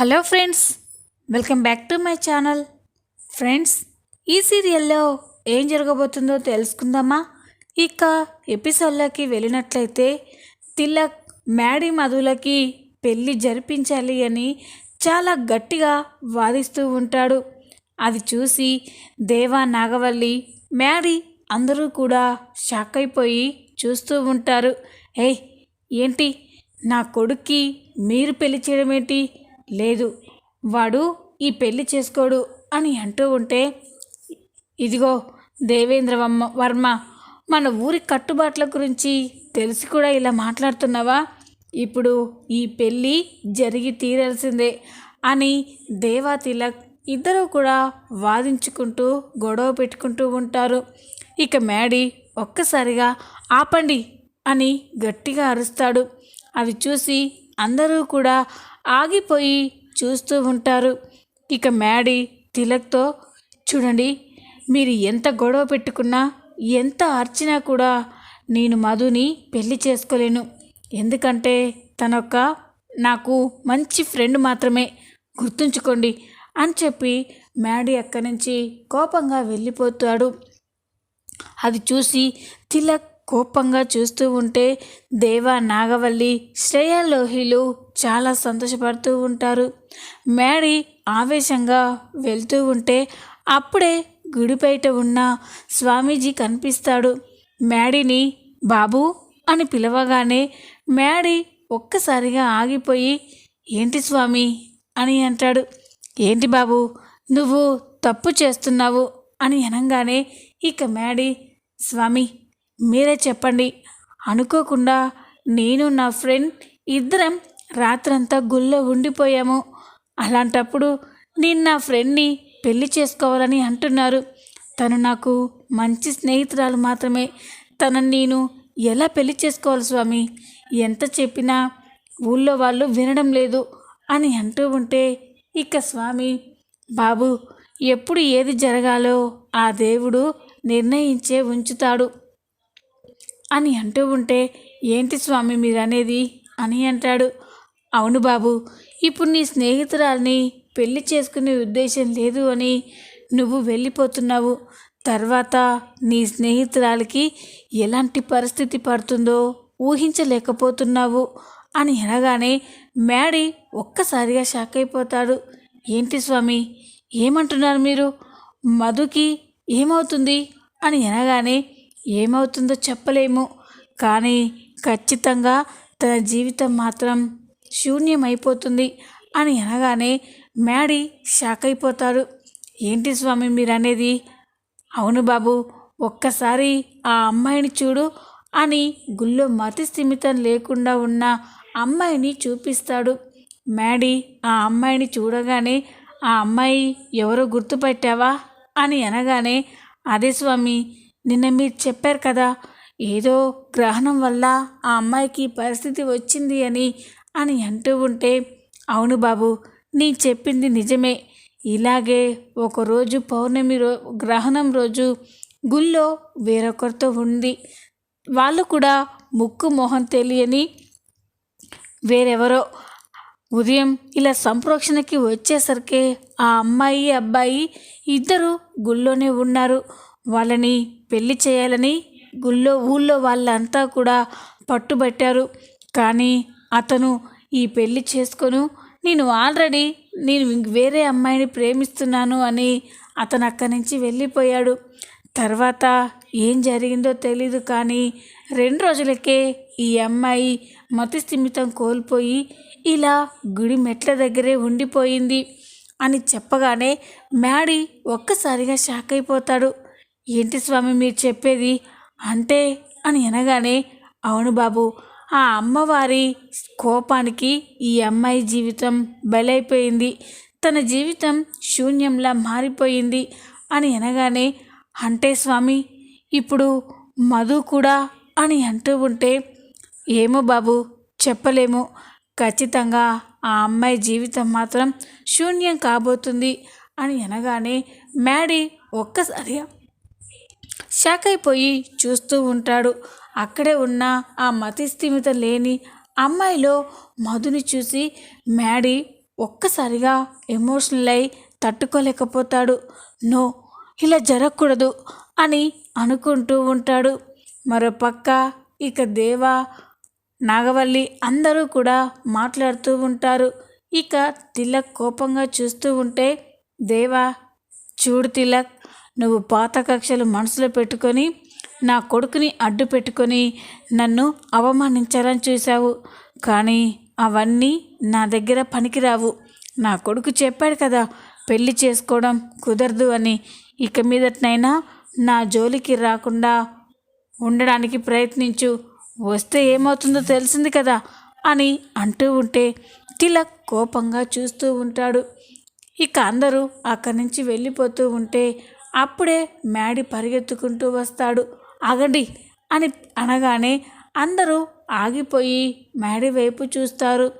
Hello friends welcome back to my channel. Friends ఈ సీరియల్లో ఏం జరగబోతుందో తెలుసుకుందామా? ఇక ఎపిసోడ్లోకి వెళ్ళినట్లయితే తిలక్ మ్యాడీ మధులకి పెళ్ళి జరిపించాలి అని చాలా గట్టిగా వాదిస్తూ ఉంటాడు. అది చూసి దేవా నాగవల్లి మ్యాడీ అందరూ కూడా షాక్ అయిపోయి చూస్తూ ఉంటారు. ఏయ్ ఏంటి? నా కొడుక్కి మీరు పెళ్ళి చేయడం ఏంటి లేదు వాడు ఈ పెళ్ళి చేసుకోడు అని అంటూ ఉంటే ఇదిగో దేవేంద్ర వర్మ వర్మ మన ఊరి కట్టుబాట్ల గురించి తెలిసి కూడా ఇలా మాట్లాడుతున్నావా? ఇప్పుడు ఈ పెళ్ళి జరిగి తీరాల్సిందే అని దేవా తిలక్ ఇద్దరూ కూడా వాదించుకుంటూ గొడవ పెట్టుకుంటూ ఉంటారు. ఇక మ్యాడీ ఒక్కసారిగా ఆపండి అని గట్టిగా అరుస్తాడు. అది చూసి అందరూ కూడా ఆగిపోయి చూస్తూ ఉంటారు. ఇక మ్యాడీ తిలక్తో చూడండి మీరు ఎంత గొడవ పెట్టుకున్నా ఎంత అర్చినా కూడా నేను మధుని పెళ్ళి చేసుకోలేను. ఎందుకంటే తనొక్క నాకు మంచి ఫ్రెండ్ మాత్రమే. గుర్తుంచుకోండి అని చెప్పి మ్యాడీ అక్కడి నుంచి కోపంగా వెళ్ళిపోతాడు. అది చూసి తిలక్ కోపంగా చూస్తూ ఉంటే దేవా నాగవల్లి శ్రేయా లోహిలు చాలా సంతోషపడుతూ ఉంటారు. మ్యాడీ ఆవేశంగా వెళ్తూ ఉంటే అప్పుడే గుడి బయట ఉన్న స్వామీజీ కనిపిస్తాడు. మ్యాడీని బాబు అని పిలవగానే మ్యాడీ ఒక్కసారిగా ఆగిపోయి ఏంటి స్వామి అని అంటాడు. ఏంటి బాబు నువ్వు తప్పు చేస్తున్నావు అని అనగానే ఇక మ్యాడీ స్వామి మీరే చెప్పండి. అనుకోకుండా నేను నా ఫ్రెండ్ ఇద్దరం రాత్రంతా గుళ్ళో ఉండిపోయాము. అలాంటప్పుడు నేను నా ఫ్రెండ్ని పెళ్ళి చేసుకోవాలని అంటున్నారు. తను నాకు మంచి స్నేహితురాలు మాత్రమే. తనని నేను ఎలా పెళ్ళి చేసుకోవాలి స్వామి? ఎంత చెప్పినా ఊళ్ళో వాళ్ళు వినడం లేదు అని అంటూ ఉంటే ఇక స్వామి బాబు ఎప్పుడు ఏది జరగాలో ఆ దేవుడు నిర్ణయించే ఉంచుతాడు అని అంటూ ఉంటే ఏంటి స్వామి మీరు అనేది అని అంటాడు. అవును బాబు ఇప్పుడు నీ స్నేహితురాల్ని పెళ్ళి చేసుకునే ఉద్దేశం లేదు అని నువ్వు వెళ్ళిపోతున్నావు. తర్వాత నీ స్నేహితురాలకి ఎలాంటి పరిస్థితి పడుతుందో ఊహించలేకపోతున్నావు అని అనగానే మ్యాడీ ఒక్కసారిగా షాక్ అయిపోతాడు. ఏంటి స్వామి ఏమంటున్నారు మీరు? మధుకి ఏమవుతుంది? అని అనగానే ఏమవుతుందో చెప్పలేము. కానీ ఖచ్చితంగా తన జీవితం మాత్రం శూన్యమైపోతుంది అని అనగానే మ్యాడీ షాక్ అయిపోతారు ఏంటి స్వామి మీరనేది? అవును బాబు ఒక్కసారి ఆ అమ్మాయిని చూడు అని గుళ్ళో మతి స్థిమితం లేకుండా ఉన్న అమ్మాయిని చూపిస్తాడు. మ్యాడీ ఆ అమ్మాయిని చూడగానే ఆ అమ్మాయి ఎవరో గుర్తుపెట్టావా? అని అనగానే అదే స్వామి నిన్న మీరు చెప్పారు కదా ఏదో గ్రహణం వల్ల ఆ అమ్మాయికి పరిస్థితి వచ్చింది అని అని అంటూ ఉంటే అవును బాబు నీ చెప్పింది నిజమే. ఇలాగే ఒకరోజు పౌర్ణమి రో గ్రహణం రోజు గుళ్ళో వేరొకరితో ఉంది వాళ్ళు కూడా ముక్కు మొహం తెలియని వేరెవరో. ఉదయం ఇలా సంప్రోక్షణకి వచ్చేసరికి ఆ అమ్మాయి అబ్బాయి ఇద్దరు గుళ్ళోనే ఉన్నారు. వాళ్ళని పెళ్ళి చేయాలని గుళ్ళో ఊళ్ళో వాళ్ళంతా కూడా పట్టుబట్టారు. కానీ అతను ఈ పెళ్ళి చేసుకొను నేను ఆల్రెడీ నేను వేరే అమ్మాయిని ప్రేమిస్తున్నాను అని అతను అక్కడి నుంచి వెళ్ళిపోయాడు. తర్వాత ఏం జరిగిందో తెలీదు కానీ రెండు రోజులకే ఈ అమ్మాయి మతిస్థిమితం కోల్పోయి ఇలా గుడి మెట్ల దగ్గరే ఉండిపోయింది అని చెప్పగానే మ్యాడీ ఒక్కసారిగా షాక్ అయిపోతాడు. ఏంటి స్వామి మీరు చెప్పేది? అంటే? అని అనగానే అవును బాబు ఆ అమ్మవారి కోపానికి ఈ అమ్మాయి జీవితం బలైపోయింది. తన జీవితం శూన్యంలా మారిపోయింది అని అనగానే అంటే స్వామి ఇప్పుడు మధు కూడా అని అంటూ ఉంటే ఏమో బాబు చెప్పలేము. ఖచ్చితంగా ఆ అమ్మాయి జీవితం మాత్రం శూన్యం కాబోతుంది అని అనగానే మ్యాడీ ఒక్కసారిగా షాక్ అయిపోయి చూస్తూ ఉంటాడు. అక్కడే ఉన్న ఆ మతిస్థిమిత లేని అమ్మాయిలో మధుని చూసి మ్యాడీ ఒక్కసారిగా ఎమోషనల్ అయి తట్టుకోలేకపోతాడు. నో ఇలా జరగకూడదు అని అనుకుంటూ ఉంటాడు. మరోపక్క ఇక దేవా నాగవల్లి అందరూ కూడా మాట్లాడుతూ ఉంటారు. ఇక తిలక్ కోపంగా చూస్తూ ఉంటే దేవా చూడు తిలక్ నువ్వు పాత కక్షలు మనసులో పెట్టుకొని నా కొడుకుని అడ్డు పెట్టుకొని నన్ను అవమానించాలని చూశావు. కానీ అవన్నీ నా దగ్గర పనికిరావు. నా కొడుకు చెప్పాడు కదా పెళ్ళి చేసుకోవడం కుదరదు అని. ఇక మీదటనైనా నా జోలికి రాకుండా ఉండడానికి ప్రయత్నించు. వస్తే ఏమవుతుందో తెలిసింది కదా అని అంటూ ఉంటే తిలక్ కోపంగా చూస్తూ ఉంటాడు. ఇక అందరూ అక్కడి నుంచి వెళ్ళిపోతూ ఉంటే అప్పుడే మ్యాడి పరిగెత్తుకుంటూ వస్తాడు. ఆగండి అని అనగానే అందరూ ఆగిపోయి మ్యాడీ వైపు చూస్తారు.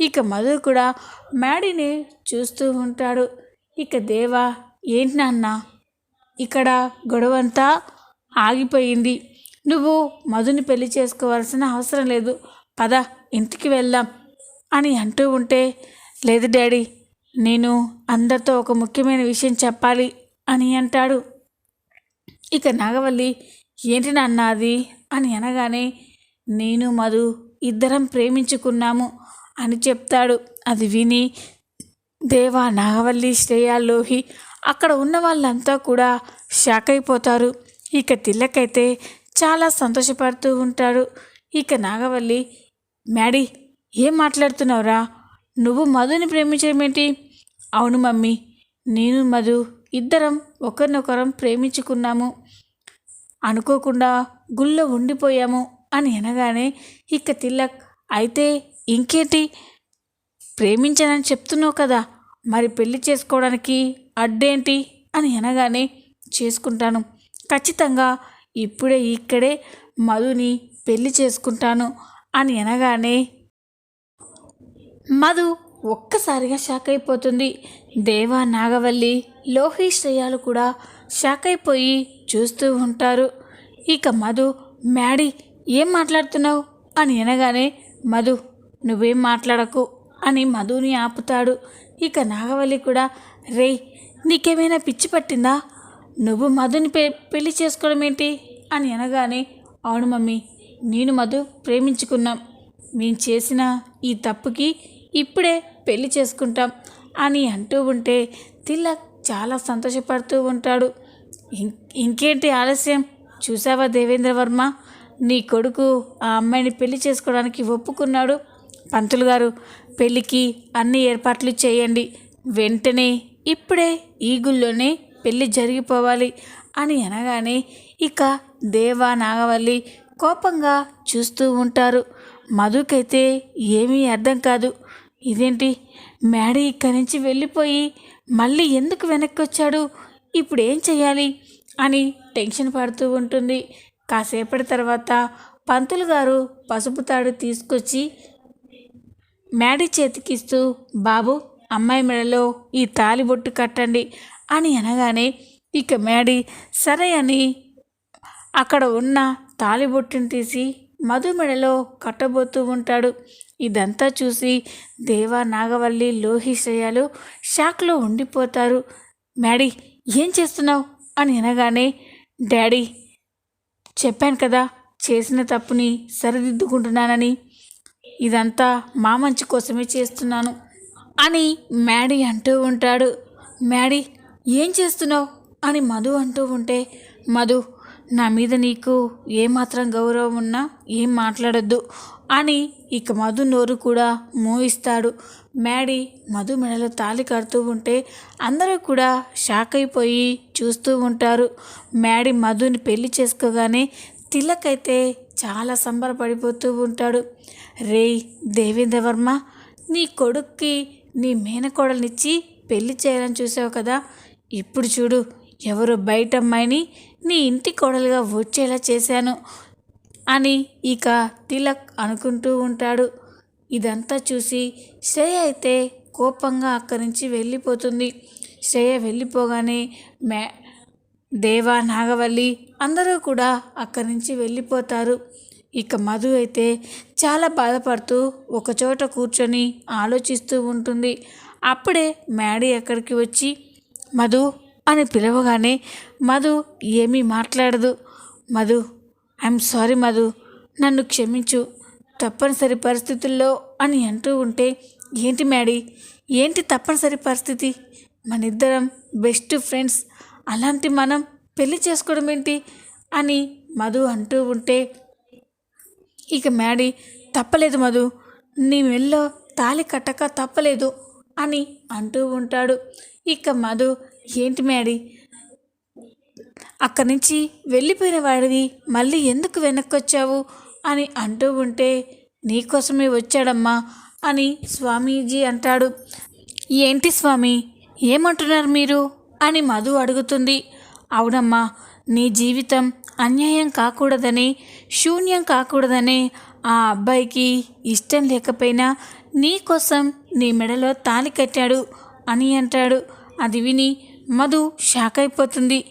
ఇక మధు కూడా మ్యాడీని చూస్తూ ఉంటాడు. ఇక దేవా ఏంటి నాన్న? ఇక్కడ గొడవంతా ఆగిపోయింది. నువ్వు మధుని పెళ్ళి చేసుకోవాల్సిన అవసరం లేదు. పద ఇంటికి వెళ్దాం అని అంటూ ఉంటే లేదు డాడీ నేను అందరితో ఒక ముఖ్యమైన విషయం చెప్పాలి అని అంటాడు. ఇక నాగవల్లి ఏంటి నాన్న అది? అని అనగానే నేను మధు ఇద్దరం ప్రేమించుకున్నాము అని చెప్తాడు. అది విని దేవా నాగవల్లి శ్రేయ లోహి అక్కడ ఉన్న వాళ్ళంతా కూడా షాక్ అయిపోతారు. ఇక తిల్లకైతే చాలా సంతోషపడుతూ ఉంటాడు ఇక నాగవల్లి మ్యాడీ ఏం మాట్లాడుతున్నావురా? నువ్వు మధుని ప్రేమించడం ఏంటి? అవును మమ్మీ నేను మధు ఇద్దరం ఒకరినొకరం ప్రేమించుకున్నాము. అనుకోకుండా గుళ్ళో ఉండిపోయాము అని అనగానే ఇక తిల్లక్ అయితే ఇంకేంటి? ప్రేమించానని చెప్తున్నావు కదా మరి పెళ్ళి చేసుకోవడానికి అడ్డేంటి? అని అనగానే చేసుకుంటాను. ఖచ్చితంగా ఇప్పుడే ఇక్కడే మధుని పెళ్ళి చేసుకుంటాను అని అనగానే మధు ఒక్కసారిగా షాక్ అయిపోతుంది. దేవా నాగవల్లి లోహేష్ శ్రేయాలు కూడా షాక్ అయిపోయి చూస్తూ ఉంటారు. ఇక మధు మ్యాడీ ఏం మాట్లాడుతున్నావు? అని అనగానే మధు నువ్వేం మాట్లాడకు అని మధుని ఆపుతాడు. ఇక నాగవల్లి కూడా రే నీకేమైనా పిచ్చి పట్టిందా? నువ్వు మధుని పె పెళ్ళి చేసుకోవడం ఏంటి? అని అనగానే అవును మమ్మీ నేను మధు ప్రేమించుకున్నాం. మేము చేసిన ఈ తప్పుకి ఇప్పుడే పెళ్ళి చేసుకుంటాం అని అంటూ ఉంటే తిలక్ చాలా సంతోషపడుతూ ఉంటాడు. ఇంకేంటి ఆలస్యం? చూసావా దేవేంద్ర వర్మ? నీ కొడుకు ఆ అమ్మాయిని పెళ్ళి చేసుకోవడానికి ఒప్పుకున్నాడు. పంతులు గారు పెళ్ళికి అన్ని ఏర్పాట్లు చేయండి. వెంటనే ఇప్పుడే ఈ గుళ్ళోనే పెళ్ళి జరిగిపోవాలి అని అనగానే ఇక దేవా నాగవల్లి కోపంగా చూస్తూ ఉంటారు. మధుకైతే ఏమీ అర్థం కాదు. ఇదేంటి? మేడ ఇక్కడి నుంచి వెళ్ళిపోయి మళ్ళీ ఎందుకు వెనక్కి వచ్చాడు ఇప్పుడు ఏం చేయాలి అని టెన్షన్ పడుతూ ఉంటుంది. కాసేపటి తర్వాత పంతులు గారు పసుపు తాడు తీసుకొచ్చి మేడి చేతికిస్తూ బాబు అమ్మాయి మెడలో ఈ తాలిబొట్టు కట్టండి అని అనగానే ఇక మేడి సరే అని అక్కడ ఉన్న తాలిబొట్టుని తీసి మధు మెడలో కట్టబోతూ ఉంటాడు. ఇదంతా చూసి దేవా నాగవల్లి లోహిశ్రయాలు షాక్లో ఉండిపోతారు. మ్యాడీ ఏం చేస్తున్నావు? అని అనగానే డాడీ చెప్పాను కదా చేసిన తప్పుని సరిదిద్దుకుంటున్నానని. ఇదంతా మా మంచి కోసమే చేస్తున్నాను అని మ్యాడీ అంటూ ఉంటాడు. మ్యాడీ ఏం చేస్తున్నావు? అని మధు అంటూ ఉంటే మధు నా మీద నీకు ఏమాత్రం గౌరవం ఉన్నా ఏం మాట్లాడొద్దు అని ఇక మధు నోరు కూడా మోయిస్తాడు. మ్యాడీ మధు మెడలో తాలి కడుతూ ఉంటే అందరూ కూడా షాక్ అయిపోయి చూస్తూ ఉంటారు. మ్యాడీ మధుని పెళ్ళి చేసుకోగానే తిలకైతే చాలా సంబరపడిపోతూ ఉంటాడు. రేయ్ దేవేంద్ర వర్మ నీ కొడుక్కి నీ మేనకోడలనిచ్చి పెళ్ళి చేయాలని చూసావు కదా? ఇప్పుడు చూడు. ఎవరు బయట అమ్మాయిని నీ ఇంటి కోడలుగా వచ్చేలా చేశాను అని ఇక తిలక్ అనుకుంటూ ఉంటాడు. ఇదంతా చూసి శ్రేయ అయితే కోపంగా అక్కడి నుంచి వెళ్ళిపోతుంది. శ్రేయ వెళ్ళిపోగానే మే దేవా నాగవల్లి అందరూ కూడా అక్కడి నుంచి వెళ్ళిపోతారు. ఇక మధు అయితే చాలా బాధపడుతూ ఒకచోట కూర్చొని ఆలోచిస్తూ ఉంటుంది. అప్పుడే మ్యాడీ అక్కడికి వచ్చి మధు అని పిలవగానే మధు ఏమీ మాట్లాడదు. Madhu I'm sorry Madhu. నన్ను క్షమించు. తప్పనిసరి పరిస్థితుల్లో అని అంటూ ఉంటే ఏంటి మ్యాడీ? ఏంటి తప్పనిసరి పరిస్థితి? మనిద్దరం బెస్ట్ ఫ్రెండ్స్. అలాంటి మనం పెళ్ళి చేసుకోవడం ఏంటి అని మధు అంటూ ఉంటే ఇక మ్యాడీ తప్పలేదు మధు. నీ మెల్లో తాళి కట్టక తప్పలేదు అని అంటూ ఉంటాడు. ఇక మధు ఏంటి మేడి అక్కడి నుంచి వెళ్ళిపోయిన వాడివి మళ్ళీ ఎందుకు వెనక్కి వచ్చావు అని అంటూ ఉంటే నీకోసమే వచ్చాడమ్మా అని స్వామీజీ అంటాడు. ఏంటి స్వామి? ఏమంటున్నారు మీరు? అని మధు అడుగుతుంది. అవునమ్మా నీ జీవితం అన్యాయం కాకూడదని శూన్యం కాకూడదని ఆ అబ్బాయికి ఇష్టం లేకపోయినా నీ కోసం నీ మెడలో తాలి కట్టాడు అని అంటాడు. అది విని మధు షాక్ అయిపోతుంది.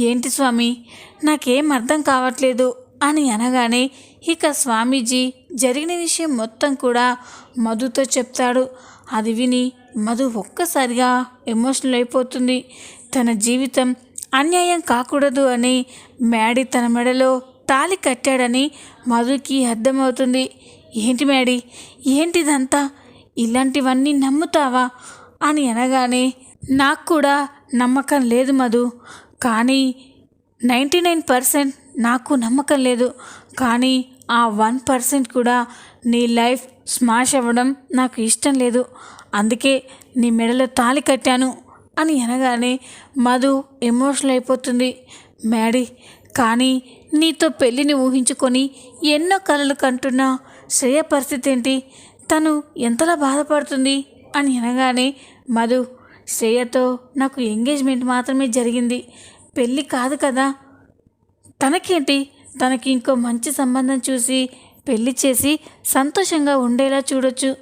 ఏంటి స్వామి? నాకేం అర్థం కావట్లేదు అని అనగానే ఇక స్వామీజీ జరిగిన విషయం మొత్తం కూడా మధుతో చెప్తాడు. అది విని మధు ఒక్కసారిగా ఎమోషనల్ అయిపోతుంది. తన జీవితం అన్యాయం కాకూడదు అని మ్యాడీ తన మెడలో తాళి కట్టాడని మధుకి అర్థమవుతుంది. ఏంటి మ్యాడీ? ఏంటిదంతా? ఇలాంటివన్నీ నమ్ముతావా? అని అనగానే నాకు కూడా నమ్మకం లేదు మధు. కానీ నైంటీ నైన్ పర్సెంట్ నాకు నమ్మకం లేదు. కానీ ఆ వన్ పర్సెంట్ కూడా నీ లైఫ్ స్మాష్ అవ్వడం నాకు ఇష్టం లేదు. అందుకే నీ మెడలో తాళి కట్టాను అని అనగానే మధు ఎమోషనల్ అయిపోతుంది. మ్యాడీ కానీ నీతో పెళ్ళిని ఊహించుకొని ఎన్నో కలలు కంటున్న శ్రేయ పరిస్థితి ఏంటి? తను ఎంతలా బాధపడుతుంది? అని అనగానే మధు శ్రేయతో నాకు ఎంగేజ్మెంట్ మాత్రమే జరిగింది. పెళ్ళి కాదు కదా. తనకేంటి? తనకి ఇంకో మంచి సంబంధం చూసి పెళ్ళి చేసి సంతోషంగా ఉండేలా చూడొచ్చు.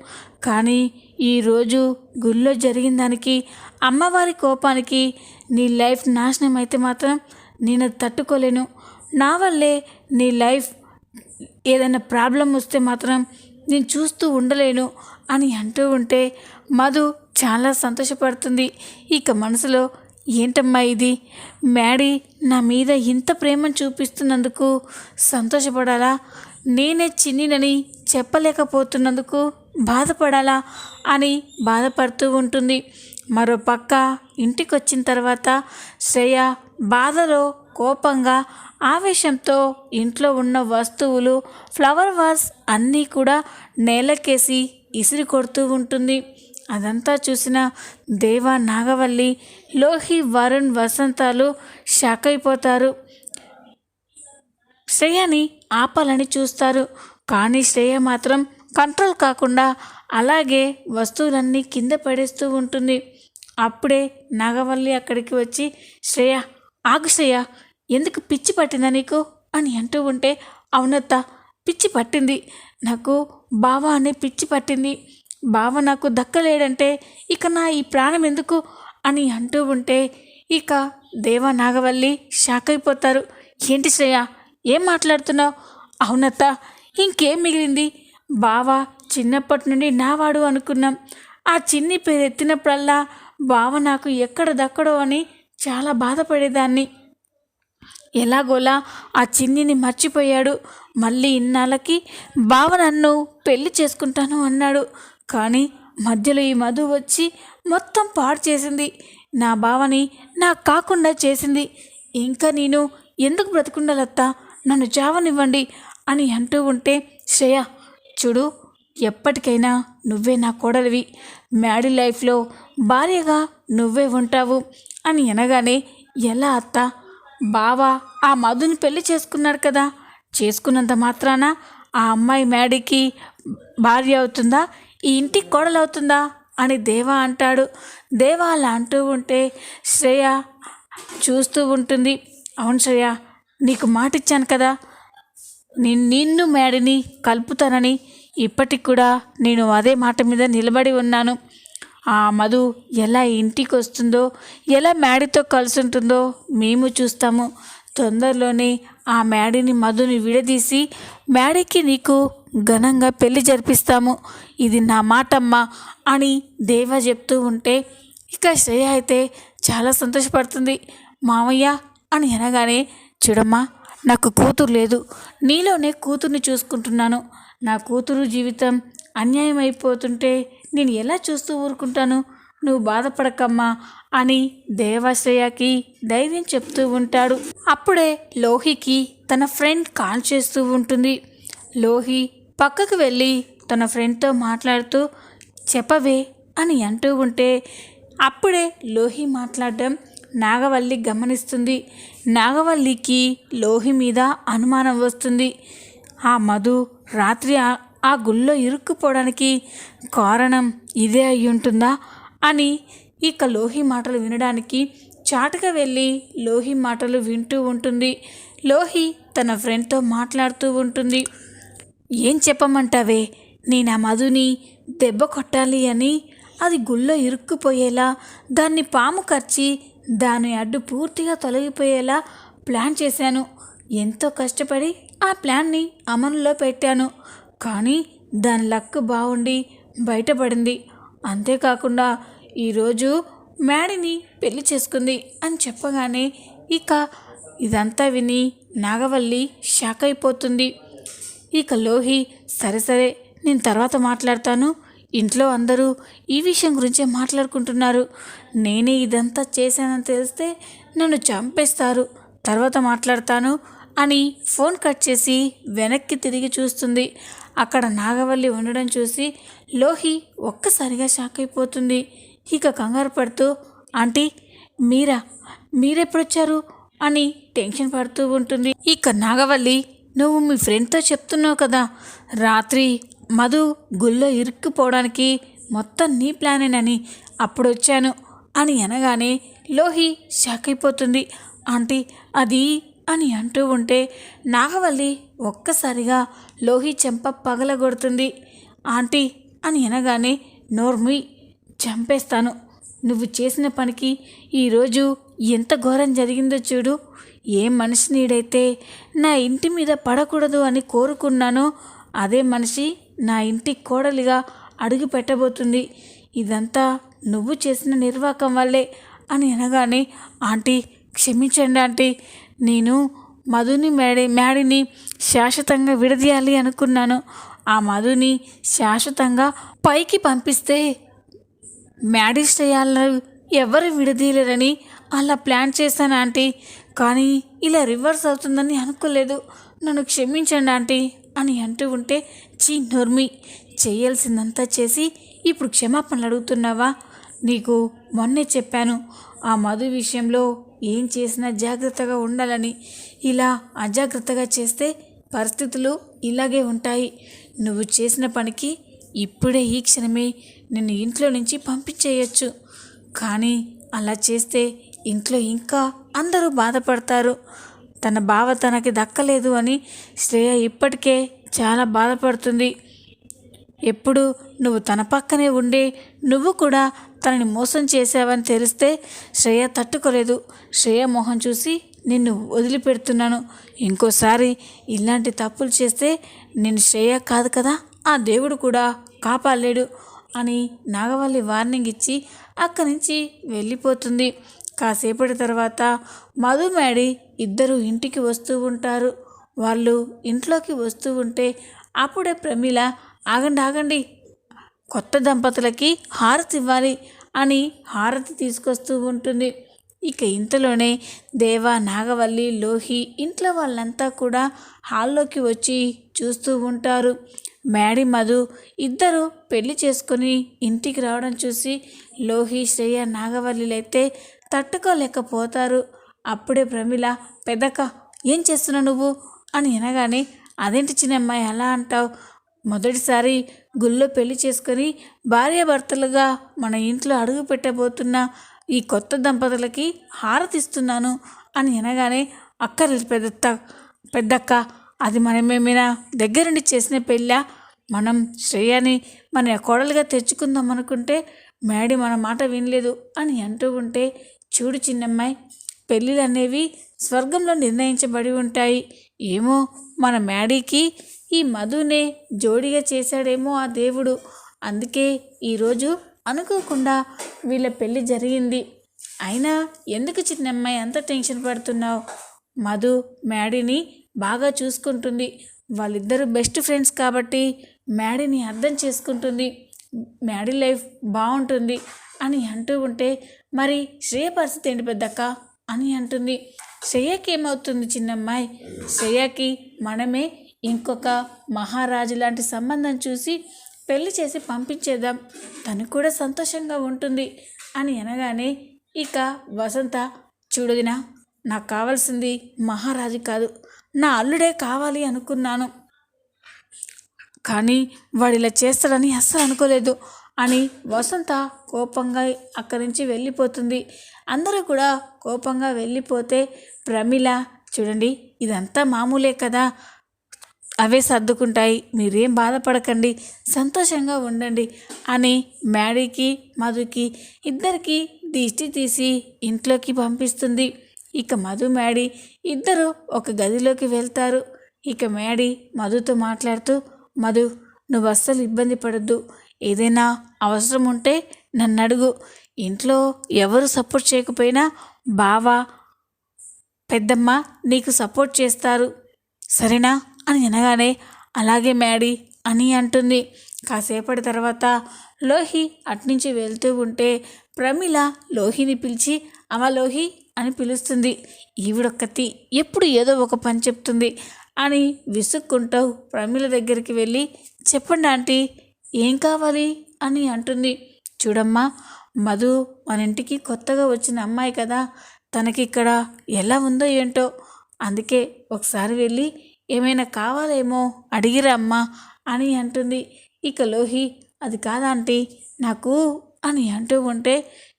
కానీ ఈరోజు గుళ్ళో జరిగిన దానికి అమ్మవారి కోపానికి నీ లైఫ్ నాశనం అయితే మాత్రం నేను తట్టుకోలేను. నా వల్లే నీ లైఫ్ ఏదైనా ప్రాబ్లం వస్తే మాత్రం నేను చూస్తూ ఉండలేను అని అంటూ ఉంటే మధు చాలా సంతోషపడుతుంది. ఇక మనసులో ఏంటమ్మా ఇది? మ్యాడీ నా మీద ఇంత ప్రేమను చూపిస్తున్నందుకు సంతోషపడాలా? నేనే చిన్నినని చెప్పలేకపోతున్నందుకు బాధపడాలా? అని బాధపడుతూ ఉంటుంది. మరో పక్క ఇంటికి వచ్చిన తర్వాత శ్రేయ బాధలో కోపంగా ఆవేశంతో ఇంట్లో ఉన్న వస్తువులు ఫ్లవర్ వాస్ అన్నీ కూడా నేలకేసి ఇసిరి కొడుతూ ఉంటుంది. అదంతా చూసిన దేవ నాగవల్లి లోహి వరుణ్ వసంతాలు షాక్ అయిపోతారు శ్రేయని ఆపాలని చూస్తారు. కానీ శ్రేయ మాత్రం కంట్రోల్ కాకుండా అలాగే వస్తువులన్నీ కింద పడేస్తూ ఉంటుంది. అప్పుడే నాగవల్లి అక్కడికి వచ్చి శ్రేయ ఆగు శ్రేయ ఎందుకు పిచ్చి పట్టిందా నీకు? అని అంటూ ఉంటే అవునత్త పిచ్చి పట్టింది. నాకు బావా అనే పిచ్చి పట్టింది. బావ నాకు దక్కలేడంటే ఇక నా ఈ ప్రాణం ఎందుకు అని అంటూ ఉంటే ఇక దేవ నాగవల్లి షాక్ అయిపోతారు ఏంటి శ్రేయ ఏం మాట్లాడుతున్నావు? అవునత్త ఇంకేం మిగిలింది? బావ చిన్నప్పటి నుండి నావాడు అనుకున్నాం. ఆ చిన్ని పేరు ఎత్తినప్పుడల్లా బావ నాకు ఎక్కడ దక్కడో అని చాలా బాధపడేదాన్ని. ఎలాగోలా ఆ చిన్నిని మర్చిపోయాడు. మళ్ళీ ఇన్నాళ్ళకి బావ నన్ను పెళ్ళి చేసుకుంటాను అన్నాడు. కానీ మధ్యలో ఈ మధు వచ్చి మొత్తం పాడు చేసింది. నా బావని నాకు కాకుండా చేసింది. ఇంకా నేను ఎందుకు బ్రతుకుండాలత్తా నన్ను చావనివ్వండి అని అంటూ ఉంటే శ్రేయ చూడు ఎప్పటికైనా నువ్వే నా కోడలివి. మ్యాడీ లైఫ్లో భార్యగా నువ్వే ఉంటావు అని అనగానే ఎలా అత్త? బావా ఆ మధుని పెళ్ళి చేసుకున్నాడు కదా. చేసుకున్నంత మాత్రాన ఆ అమ్మాయి మ్యాడీకి భార్య అవుతుందా? ఈ ఇంటికి కోడలవుతుందా అని దేవా అంటాడు. దేవా అలా అంటూ ఉంటే శ్రేయ చూస్తూ ఉంటుంది. అవును శ్రేయ నీకు మాట ఇచ్చాను కదా నిన్ను మేడిని కలుపుతానని ఇప్పటికి కూడా నేను అదే మాట మీద నిలబడి ఉన్నాను. ఆ మధు ఎలా ఇంటికి వస్తుందో ఎలా మేడితో కలిసి ఉంటుందో మేము చూస్తాము. తొందరలోనే ఆ మేడిని మధుని విడదీసి మేడికి నీకు ఘనంగా పెళ్ళి జరిపిస్తాము. ఇది నా మాటమ్మా అని దేవ చెప్తూ ఉంటే ఇక శ్రేయ అయితే చాలా సంతోషపడుతుంది. మామయ్య అని అనగానే చూడమ్మా నాకు కూతురు లేదు. నీలోనే కూతుర్ని చూసుకుంటున్నాను. నా కూతురు జీవితం అన్యాయం అయిపోతుంటే నేను ఎలా చూస్తూ ఊరుకుంటాను? నువ్వు బాధపడకమ్మా అని దేవాశ్రయకి ధైర్యం చెప్తూ ఉంటాడు. అప్పుడే లోహికి తన ఫ్రెండ్ కాల్ చేస్తూ ఉంటుంది. లోహి పక్కకు వెళ్ళి తన ఫ్రెండ్తో మాట్లాడుతూ చెప్పవే అని అంటూ ఉంటే అప్పుడే లోహి మాట్లాడడం నాగవల్లి గమనిస్తుంది. నాగవల్లికి లోహి మీద అనుమానం వస్తుంది. ఆ మధు రాత్రి ఆ- ఆ గుళ్ళో ఇరుక్కుపోవడానికి కారణం ఇదే అయి ఉంటుందా అని ఇక లోహి మాటలు వినడానికి చాటుగా వెళ్ళి లోహి మాటలు వింటూ ఉంటుంది. లోహి తన ఫ్రెండ్తో మాట్లాడుతూ ఉంటుంది. ఏం చెప్పమంటావే? నేను ఆ మధుని దెబ్బ కొట్టాలి అని? అది గుళ్ళో ఇరుక్కుపోయేలా దాన్ని పాము కరిచి దాని అడ్డు పూర్తిగా తొలగిపోయేలా ప్లాన్ చేశాను. ఎంతో కష్టపడి ఆ ప్లాన్ని అమలులో పెట్టాను. కానీ దాని లక్ బాగుండి బయటపడింది. అంతేకాకుండా ఈరోజు మ్యాడీని పెళ్ళి చేసుకుంది అని చెప్పగానే ఇక ఇదంతా విని నాగవల్లి షాక్ అయిపోతుంది ఇక లోహి సరే సరే నేను తర్వాత మాట్లాడతాను. ఇంట్లో అందరూ ఈ విషయం గురించే మాట్లాడుకుంటున్నారు. నేనే ఇదంతా చేశానని తెలిస్తే నన్ను చంపేస్తారు. తర్వాత మాట్లాడతాను అని ఫోన్ కట్ చేసి వెనక్కి తిరిగి చూస్తుంది. అక్కడ నాగవల్లి ఉండడం చూసి లోహి ఒక్కసారిగా షాక్ అయిపోతుంది. ఇక కంగారు పడుతూ ఆంటీ మీరా? మీరెప్పుడొచ్చారు? అని టెన్షన్ పడుతూ ఉంటుంది. ఇక నాగవల్లి నువ్వు మీ ఫ్రెండ్తో చెప్తున్నావు కదా. రాత్రి మధు గుళ్ళో ఇరుక్కుపోవడానికి మొత్తం నీ ప్లానేనని అప్పుడు వచ్చాను అని అనగానే లోహి షాక్ అయిపోతుంది ఆంటీ అది అని అంటూ ఉంటే నాగవల్లి ఒక్కసారిగా లోహి చెంప పగలగొడుతుంది. ఆంటీ అని అనగానే నోర్మి చంపేస్తాను. నువ్వు చేసిన పనికి ఈరోజు ఎంత ఘోరం జరిగిందో చూడు. ఏ మనిషి నీడైతే నా ఇంటి మీద పడకూడదు అని కోరుకున్నానో అదే మనిషి నా ఇంటి కోడలిగా అడుగు పెట్టబోతుంది. ఇదంతా నువ్వు చేసిన నిర్వాకం వల్లే అని అనగానే ఆంటీ క్షమించండి ఆంటీ. నేను మధుని మేడి మేడిని శాశ్వతంగా విడదీయాలి అనుకున్నాను. ఆ మధుని శాశ్వతంగా పైకి పంపిస్తే మ్యాడీ చేయాలని ఎవరు విడదీయలేరని అలా ప్లాన్ చేశాను ఆంటీ. కానీ ఇలా రివర్స్ అవుతుందని అనుకోలేదు. నన్ను క్షమించండి ఆంటీ అని అంటూ ఉంటే చీ నోర్మి చేయాల్సిందంతా చేసి ఇప్పుడు క్షమాపణలు అడుగుతున్నావా? నీకు మొన్నే చెప్పాను ఆ మధు విషయంలో ఏం చేసినా జాగ్రత్తగా ఉండాలని. ఇలా అజాగ్రత్తగా చేస్తే పరిస్థితులు ఇలాగే ఉంటాయి. నువ్వు చేసిన పనికి ఇప్పుడే ఈ క్షణమే నిన్ను ఇంట్లో నుంచి పంపించేయచ్చు. కానీ అలా చేస్తే ఇంట్లో ఇంకా అందరూ బాధపడతారు. తన బావ తనకి దక్కలేదు అని శ్రేయ ఇప్పటికే చాలా బాధపడుతుంది. ఎప్పుడు నువ్వు తన పక్కనే ఉండి నువ్వు కూడా తనని మోసం చేసావని తెలిస్తే శ్రేయ తట్టుకోలేదు. శ్రేయ మొహం చూసి నిన్ను వదిలిపెడుతున్నాను. ఇంకోసారి ఇలాంటి తప్పులు చేస్తే నేను శ్రేయ కాదు కదా ఆ దేవుడు కూడా కాపాడలేడు అని నాగవల్లి వార్నింగ్ ఇచ్చి అక్కడి నుంచి వెళ్ళిపోతుంది. కాసేపటి తర్వాత మధు మేడి ఇద్దరు ఇంటికి వస్తూ ఉంటారు. వాళ్ళు ఇంట్లోకి వస్తూ ఉంటే అప్పుడే ప్రమీల ఆగండి ఆగండి కొత్త దంపతులకి హారతి ఇవ్వాలి అని హారతి తీసుకొస్తూ ఉంటుంది. ఇక ఇంతలోనే దేవ నాగవల్లి లోహి ఇంట్లో వాళ్ళంతా కూడా హాల్లోకి వచ్చి చూస్తూ ఉంటారు. మేడి మధు ఇద్దరు పెళ్ళి చేసుకొని ఇంటికి రావడం చూసి లోహి శ్రేయ నాగవల్లిలైతే తట్టుకోలేకపోతారు. అప్పుడే ప్రమిళ పెద్దక్క ఏం చేస్తున్నావు నువ్వు? అని అనగానే అదేంటి చిన్నమ్మాయి అలా అంటావు. మొదటిసారి గుళ్ళో పెళ్ళి చేసుకొని భార్యాభర్తలుగా మన ఇంట్లో అడుగు పెట్టబోతున్న ఈ కొత్త దంపతులకి హారతిస్తున్నాను అని అనగానే అక్కర్లేదు పెద్ద పెద్దక్క అది మనమేమైనా దగ్గరుండి చేసిన పెళ్ళ? మనం శ్రేయాని మన కోడలుగా తెచ్చుకుందాం అనుకుంటే మేడి మన మాట వినలేదు అని అంటూ ఉంటే చూడు చిన్నమ్మాయి పెళ్ళిళ్ళు అనేవి స్వర్గంలో నిర్ణయించబడి ఉంటాయి. ఏమో మన మ్యాడీకి ఈ మధునే జోడిగా చేశాడేమో ఆ దేవుడు. అందుకే ఈరోజు అనుకోకుండా వీళ్ళ పెళ్ళి జరిగింది. అయినా ఎందుకు చిన్నమ్మాయి అంత టెన్షన్ పడుతున్నావు? మధు మ్యాడీని బాగా చూసుకుంటుంది. వాళ్ళిద్దరూ బెస్ట్ ఫ్రెండ్స్ కాబట్టి మ్యాడీని అర్థం చేసుకుంటుంది. మ్యాడీ లైఫ్ బాగుంటుంది అని అంటూ ఉంటే మరి శ్రేయ పరిస్థితి ఏంటి పెద్దక్క? అని అంటుంది. శ్రేయకి ఏమవుతుంది చిన్నమ్మాయి? శ్రేయకి మనమే ఇంకొక మహారాజు లాంటి సంబంధం చూసి పెళ్ళి చేసి పంపించేద్దాం. తను కూడా సంతోషంగా ఉంటుంది అని అనగానే ఇక వసంత చూడదినా నాకు కావాల్సింది మహారాజు కాదు. నా అల్లుడే కావాలి అనుకున్నాను. కానీ వాడు ఇలా చేస్తాడని అస్సలు అనుకోలేదు అని వసంత కోపంగా అక్కడి నుంచి వెళ్ళిపోతుంది. అందరూ కూడా కోపంగా వెళ్ళిపోతే ప్రమిళ చూడండి ఇదంతా మామూలే కదా. అవే సర్దుకుంటాయి. మీరేం బాధపడకండి. సంతోషంగా ఉండండి అని మ్యాడీకి మధుకి ఇద్దరికి దిష్టి తీసి ఇంట్లోకి పంపిస్తుంది. ఇక మధు మ్యాడీ ఇద్దరు ఒక గదిలోకి వెళ్తారు. ఇక మ్యాడీ మధుతో మాట్లాడుతూ మధు నువ్వు అస్సలు ఇబ్బంది పడద్దు. ఏదైనా అవసరం ఉంటే నన్ను అడుగు ఇంట్లో ఎవరు సపోర్ట్ చేయకపోయినా బావ పెద్దమ్మ నీకు సపోర్ట్ చేస్తారు. సరేనా? అని అనగానే అలాగే మ్యాడీ అని అంటుంది. కాసేపటి తర్వాత లోహి అట్నుంచి వెళ్తూ ఉంటే ప్రమిళ లోహిని పిలిచి అమ్మ లోహి అని పిలుస్తుంది. ఈవిడొక్కతి ఎప్పుడు ఏదో ఒక పని చెప్తుంది. అని విసుక్కుంటూ ప్రమిళ దగ్గరికి వెళ్ళి చెప్పండి ఆంటీ ఏం కావాలి? అని అంటుంది. చూడమ్మా మధు మన ఇంటికి కొత్తగా వచ్చిన అమ్మాయి కదా. తనకి ఇక్కడ ఎలా ఉందో ఏంటో. అందుకే ఒకసారి వెళ్ళి ఏమైనా కావాలేమో అడిగిరా అమ్మా అని అంటుంది. ఇక లోహి అది కాదాంటీ నాకు అని అంటూ ఉంటే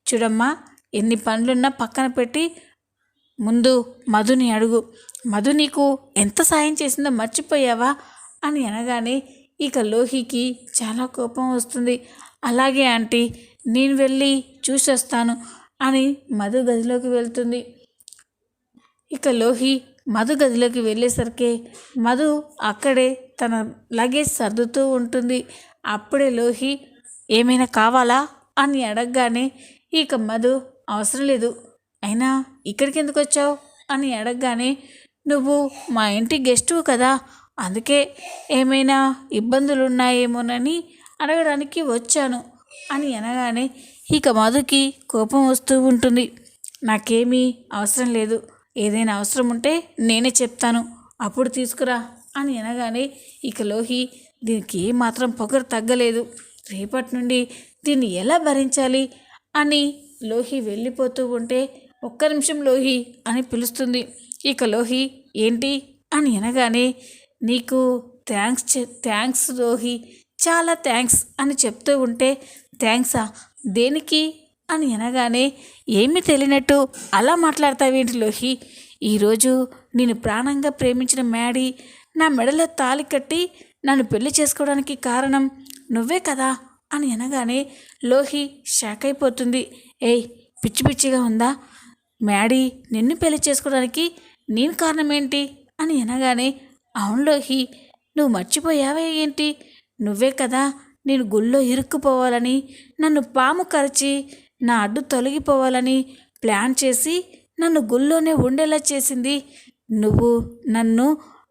చూడమ్మా ఎన్ని పనులున్నా పక్కన పెట్టి ముందు మధుని అడుగు. మధు నీకు ఎంత సాయం చేసిందో మర్చిపోయావా? అని అనగానే ఇక లోహికి చాలా కోపం వస్తుంది. అలాగే ఆంటీ నేను వెళ్ళి చూసొస్తాను అని మధు గదిలోకి వెళ్తుంది. ఇక లోహి మధు గదిలోకి వెళ్ళేసరికి మధు అక్కడే తన లగేజ్ సర్దుతూ ఉంటుంది. అప్పుడే లోహి ఏమైనా కావాలా? అని అడగగానే ఇక మధు అవసరం లేదు. అయినా ఇక్కడికి ఎందుకు వచ్చావు? అని అడగగానే నువ్వు మా ఇంటి గెస్టు కదా అందుకే ఏమైనా ఇబ్బందులు ఉన్నాయేమోనని అడగడానికి వచ్చాను అని అనగానే ఇక మధుకి కోపం వస్తూ ఉంటుంది. నాకేమీ అవసరం లేదు. ఏదైనా అవసరం ఉంటే నేనే చెప్తాను. అప్పుడు తీసుకురా అని అనగానే ఇక లోహి దీనికి మాత్రం పొగరు తగ్గలేదు. రేపటి నుండి దీన్ని ఎలా భరించాలి అని లోహి వెళ్ళిపోతూ ఉంటే ఒక్క నిమిషం లోహి అని పిలుస్తుంది. ఇక లోహి ఏంటి? అని అనగానే నీకు థ్యాంక్స్ థ్యాంక్స్ లోహి చాలా థ్యాంక్స్ అని చెప్తూ ఉంటే థ్యాంక్సా? దేనికి? అని అనగానే ఏమీ తెలియనట్టు అలా మాట్లాడతావేంటి లోహి? ఈరోజు నేను ప్రాణంగా ప్రేమించిన మ్యాడీ నా మెడలో తాలి కట్టి నన్ను పెళ్ళి చేసుకోవడానికి కారణం నువ్వే కదా? అని అనగానే లోహి షాక్ అయిపోతుంది. ఏయ్ పిచ్చి పిచ్చిగా ఉందా? మ్యాడీ నిన్ను పెళ్ళి చేసుకోవడానికి నేను కారణం ఏంటి అని అనగానే అవును లోహి నువ్వు మర్చిపోయావే ఏంటి? నువ్వే కదా నేను గుళ్ళో ఇరుక్కుపోవాలని నన్ను పాము కరిచి నా అడ్డు తొలగిపోవాలని ప్లాన్ చేసి నన్ను గుళ్ళోనే ఉండేలా చేసింది. నువ్వు నన్ను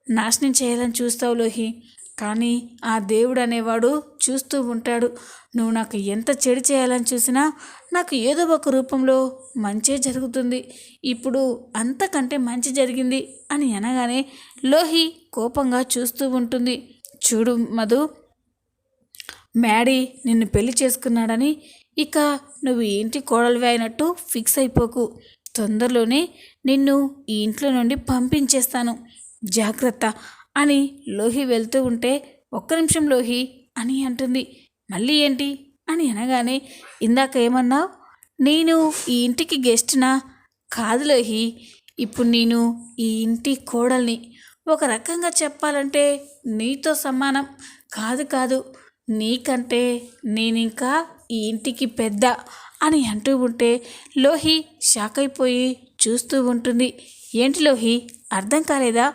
నాశనం చేయాలని చూస్తావు లోహి. కానీ ఆ దేవుడు అనేవాడు చూస్తూ ఉంటాడు. నువ్వు నాకు ఎంత చెడు చేయాలని చూసినా నాకు ఏదో ఒక రూపంలో మంచే జరుగుతుంది. ఇప్పుడు అంతకంటే మంచి జరిగింది అని అనగానే లోహి కోపంగా చూస్తూ ఉంటుంది. చూడు మధు మ్యాడీ నిన్ను పెళ్ళి చేసుకున్నాడని ఇక నువ్వు ఇంటి కోడలివి అయినట్టు ఫిక్స్ అయిపోకు. తొందరలోనే నిన్ను ఈ ఇంట్లో నుండి పంపించేస్తాను. జాగ్రత్త. అని లోహి వెళ్తూ ఉంటే ఒక్క నిమిషం లోహి అని అంటుంది. మళ్ళీ ఏంటి? అని అనగానే ఇందాక ఏమన్నావు? నేను ఈ ఇంటికి గెస్ట్నా? కాదు లోహి ఇప్పుడు నేను ఈ ఇంటి కోడల్ని. ఒక రకంగా చెప్పాలంటే నీతో సమానం. కాదు కాదు నీకంటే నేనింకా ఈ ఇంటికి పెద్ద అని అంటూ ఉంటే లోహి షాక్ అయిపోయి చూస్తూ ఉంటుంది. ఏంటి లోహి? అర్థం కాలేదా?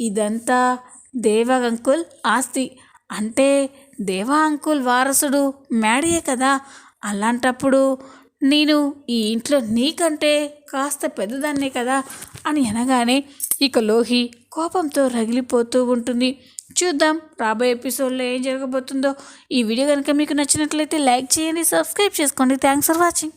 ఇదంతా దేవా అంకుల్ ఆస్తి. అంటే దేవా అంకుల్ వారసుడు మ్యాడీయే కదా. అలాంటప్పుడు నేను ఈ ఇంట్లో నీకంటే కాస్త పెద్దదాన్నే కదా అని అనగానే ఇక లోహి కోపంతో రగిలిపోతూ ఉంటుంది. చూద్దాం రాబోయే ఎపిసోడ్లో ఏం జరగబోతుందో. ఈ వీడియో కనుక మీకు నచ్చినట్లయితే లైక్ చేయండి సబ్స్క్రైబ్ చేసుకోండి. Thanks for watching.